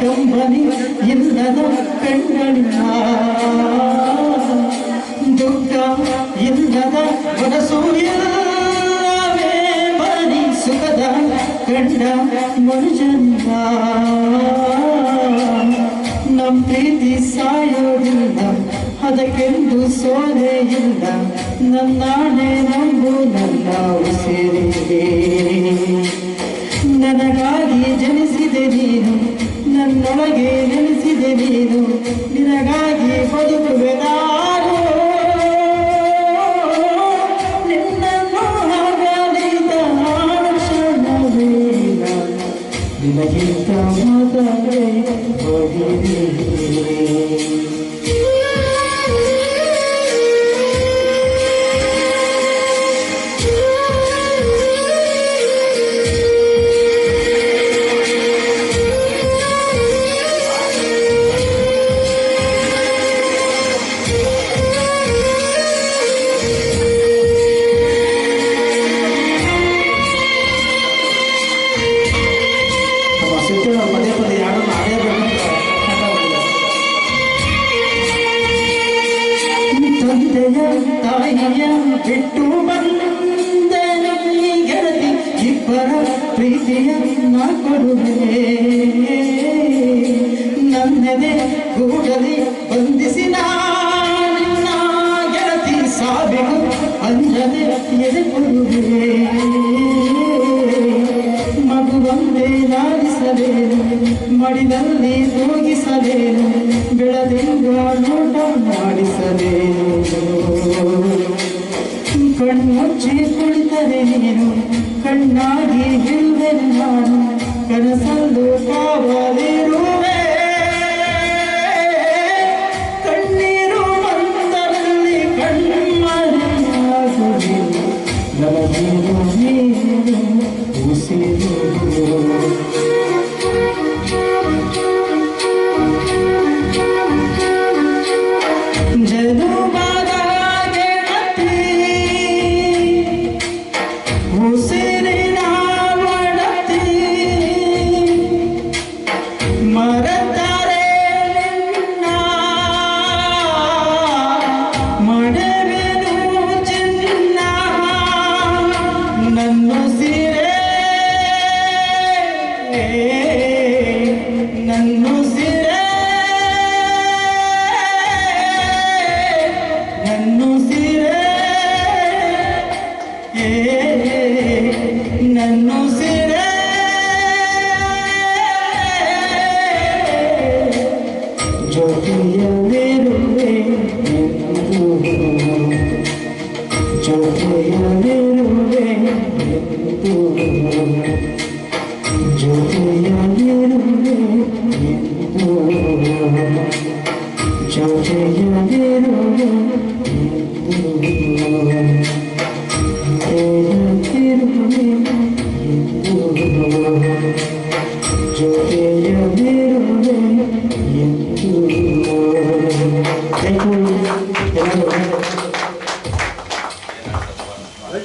ಗೆಳತಿ ಕಂಬನಿ ಇಲ್ಲದ ಕಣ್ಗಳಿಲ್ಲ ದುಃಖ ಇಲ್ಲದ ಮನಸ್ಸು ಇಲ್ಲವೇ ಬರೀ ಸುಖದ ಕಂಡ ಮನುಜನಿಲ್ಲ ನಮ್ ಪ್ರೀತಿ ಸಾಯೋದಿಲ್ಲ ಅದಕ್ಕೆಂದು ಸೋಲೆ ಇಲ್ಲ ನನ್ನಾಣೆ ನಂಬು ನನ್ನ ಉಸಿರಿಗೆ Vida que está na terra, vou viver. ಬಿಟ್ಟು ಬಂದನು ಈ ಗೆಳತಿ, ಇಬ್ಬರ ಪ್ರೀತಿಯನ್ನ ಕೊಡುವೆ ನನ್ನದೆ ಕೂಡಲಿ ಬಂಧಿಸಿ ನಿನ್ನ ಗೆಳತಿ ಸಾವಿಗೂ ಅಂಜದೆ ಎದೆ ಕೊಡುವೆ ಮಗುವಂದೇ ಲಾಲಿಸಲೇನು ಮಡಿದಲ್ಲಿ ತೂಗಿಸಲೇನು, ಬೆಳದಿಂಗ ನೋಟ ಮಾಡಿಸಲೇನು. ಕಣ್ಣುಚ್ಚಿ ಕುಳಿತರೆ ನೀನು ಕಣ್ಣಾಗಿ ಹಿರುವೆನು ನಾನು ಕನಸಲ್ಲೂ ಕಾವಲಿರುವೆ. ಕಣ್ಣೀರು ಮಂದರಲ್ಲಿ ಕಣ್ಮರೆಯಾಗುವೆ ನನಗೇನು ನೀನು ಉಸಿರು não.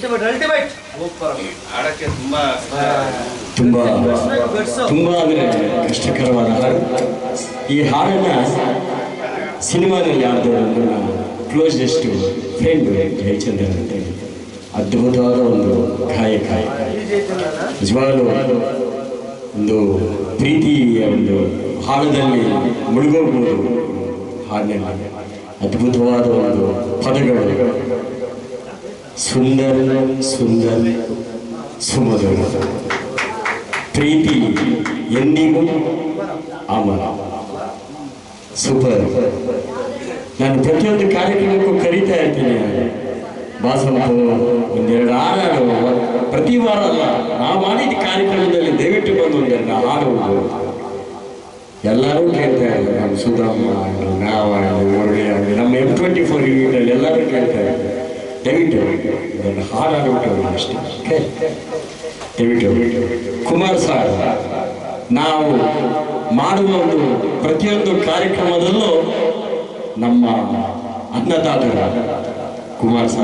ಅಲ್ಟಿಮೇಟ್ ಅಲ್ಟಿಮೇಟ್ ಆಡಕ್ಕೆ ತುಂಬಾ ತುಂಬ ತುಂಬ ಅಂದರೆ ಕಷ್ಟಕರವಾದ ಹಾಡು. ಈ ಹಾಡನ್ನ ಸಿನಿಮಾದಲ್ಲಿ ಯಾರ್ದು ನನ್ನ ಕ್ಲೋಸೆಸ್ಟ್ ಫ್ರೆಂಡ್ ಜಯಚಂದ್ರ ಅಂತ ಹೇಳಿ. ಅದ್ಭುತವಾದ ಒಂದು ಗಾಯಕ. ನಿಜವಾಗಲೂ ಒಂದು ಪ್ರೀತಿಯ ಒಂದು ಹಾಡದಲ್ಲಿ ಮುಳುಗೋಗ್ಬೋದು ಹಾಡಿನಲ್ಲಿ. ಅದ್ಭುತವಾದ ಒಂದು ಪದಗಳು. ಸುಂದರ ಸುಂದರ ಸುಮಧುರ. ಪ್ರೀತಿ ಎಂದಿಗೂ ಅಮರ. ಸೂಪರ್. ನಾನು ಪ್ರತಿಯೊಂದು ಕಾರ್ಯಕ್ರಮಕ್ಕೂ ಕರೀತಾ ಇರ್ತೀನಿ ಬಾಸಂಪು ಒಂದೆರಡು ಹಾಡು ಪ್ರತಿ ವಾರ ಅಲ್ಲ, ನಾವು ಮಾಡಿದ ಕಾರ್ಯಕ್ರಮದಲ್ಲಿ ದಯವಿಟ್ಟು ಬಂದು ಒಂದೆರಡು ಹಾಡು ಎಲ್ಲರೂ ಕೇಳ್ತಾ ಇದ್ದಾರೆ. ನಮ್ಮ ಸುಧಾಮ ಆಗಲಿ ನಾವಾಗಲಿ ಮುರಳಿ ಆಗಲಿ ನಮ್ಮ ಎಂ ಟ್ವೆಂಟಿ ಫೋರ್ ಯೂನಿಟಲ್ಲಿ ಎಲ್ಲರೂ ಕೇಳ್ತಾ ಇದ್ದಾರೆ. ದಯವಿಟ್ಟು ಇದನ್ನು ಹಾಡಾಡ್ಬಿಟ್ಟು ಅಷ್ಟೇ. ಓಕೆ ದಯವಿಟ್ಟು ಕುಮಾರ್ ಸರ್, ನಾವು ಮಾಡುವ ಒಂದು ಪ್ರತಿಯೊಂದು ಕಾರ್ಯಕ್ರಮದಲ್ಲೂ ನಮ್ಮ ಅನ್ನದಾತರ ಕುಮಾರ್ ಸರ್.